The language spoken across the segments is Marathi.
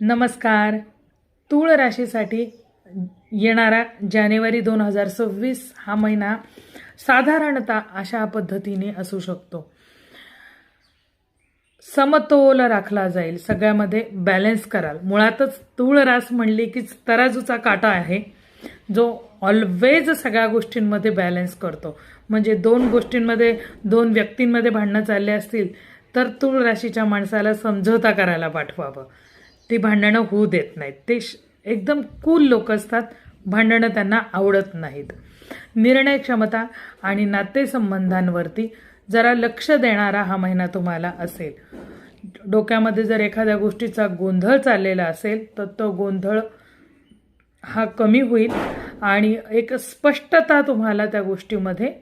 नमस्कार. तूळ राशीसाठी येणारा जानेवारी दोन हजार सव्वीस हा महिना साधारणतः अशा पद्धतीने असू शकतो. समतोल राखला जाईल. सगळ्यामध्ये बॅलन्स कराल. मुळातच तूळ रास म्हणली की तराजूचा काटा आहे जो ऑलवेज सगळ्या गोष्टींमध्ये बॅलन्स करतो. म्हणजे दोन गोष्टींमध्ये दोन व्यक्तींमध्ये भांडणं चालले असतील तर तूळ राशीच्या माणसाला समझोता करायला पाठवावं. ती भांडणं होऊ देत नाहीत. ते श- एकदम कूल लोक असतात. भांडणं त्यांना आवडत नाहीत. निर्णय क्षमता आणि नातेसंबंधांवरती जरा लक्ष देणारा हा महिना तुम्हाला असेल. डोक्यामध्ये जर एखाद्या गोष्टीचा गोंधळ चाललेला असेल तर तो गोंधळ हा कमी होईल आणि एक स्पष्टता तुम्हाला त्या गोष्टीमध्ये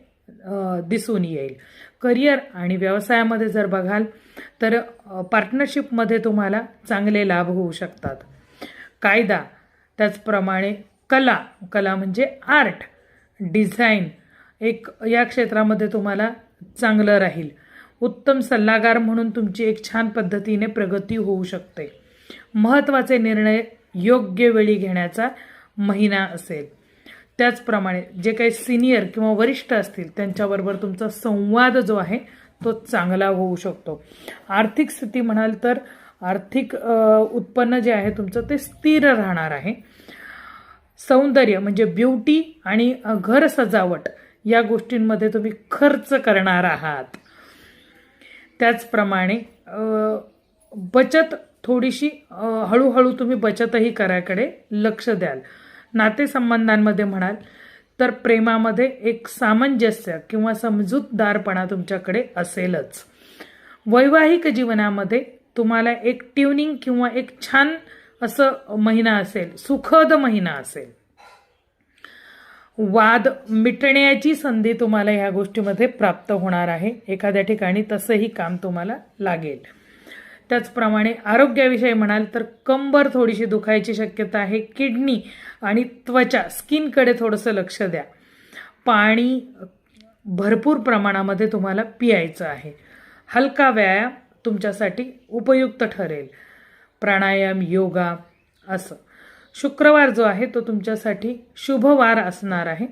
दिसून येईल. करिअर आणि व्यवसायामध्ये जर बघाल तर पार्टनरशिपमध्ये तुम्हाला चांगले लाभ होऊ शकतात. कायदा त्याचप्रमाणे कला कला म्हणजे आर्ट डिझाईन एक या क्षेत्रामध्ये तुम्हाला चांगलं राहील. उत्तम सल्लागार म्हणून तुमची एक छान पद्धतीने प्रगती होऊ शकते. महत्त्वाचे निर्णय योग्य वेळी घेण्याचा महिना असेल. त्याचप्रमाणे जे काही सिनियर किंवा वरिष्ठ असतील त्यांच्याबरोबर तुमचा संवाद जो आहे तो चांगला होऊ शकतो. आर्थिक स्थिती म्हणाल तर आर्थिक उत्पन्न जे आहे तुमचं ते स्थिर राहणार आहे. सौंदर्य म्हणजे ब्युटी आणि घर सजावट या गोष्टींमध्ये तुम्ही खर्च करणार आहात. त्याचप्रमाणे बचत थोडीशी हळूहळू तुम्ही बचतही करायकडे लक्ष द्याल. नातेसंबंधांमध्ये म्हणाल तर प्रेमामध्ये एक सामंजस्य किंवा समजूतदारपणा तुमच्याकडे असेलच. वैवाहिक जीवनामध्ये तुम्हाला एक ट्युनिंग किंवा एक छान असं महिना असेल सुखद महिना असेल. वाद मिटण्याची संधी तुम्हाला ह्या गोष्टीमध्ये प्राप्त होणार आहे. एखाद्या ठिकाणी तसंही काम तुम्हाला लागेल. त्याचप्रमाणे आरोग्याविषयी म्हणाल तर कंबर थोडीशी दुखायची शक्यता आहे किडनी आणि त्वचा स्किनकडे थोडंसं लक्ष द्या. पाणी भरपूर प्रमाणामध्ये तुम्हाला पियायचं आहे. हलका व्यायाम तुमच्यासाठी उपयुक्त ठरेल. प्राणायाम योगा असं. शुक्रवार जो आहे तो तुमच्यासाठी शुभवार असणार आहे.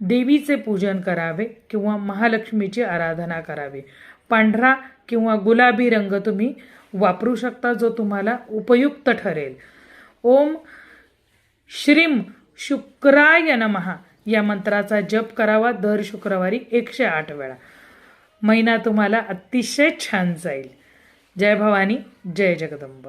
देवीचे पूजन करावे किंवा महालक्ष्मीची आराधना करावी. पांढरा किंवा गुलाबी रंग तुम्ही वापरू शकता जो तुम्हाला उपयुक्त ठरेल. ओम श्रीम शुक्राय नमहा या मंत्राचा जप करावा. दर शुक्रवारी एकशे आठ वेळा. महिना तुम्हाला अतिशय छान जाईल. जय भवानी. जय जगदंब.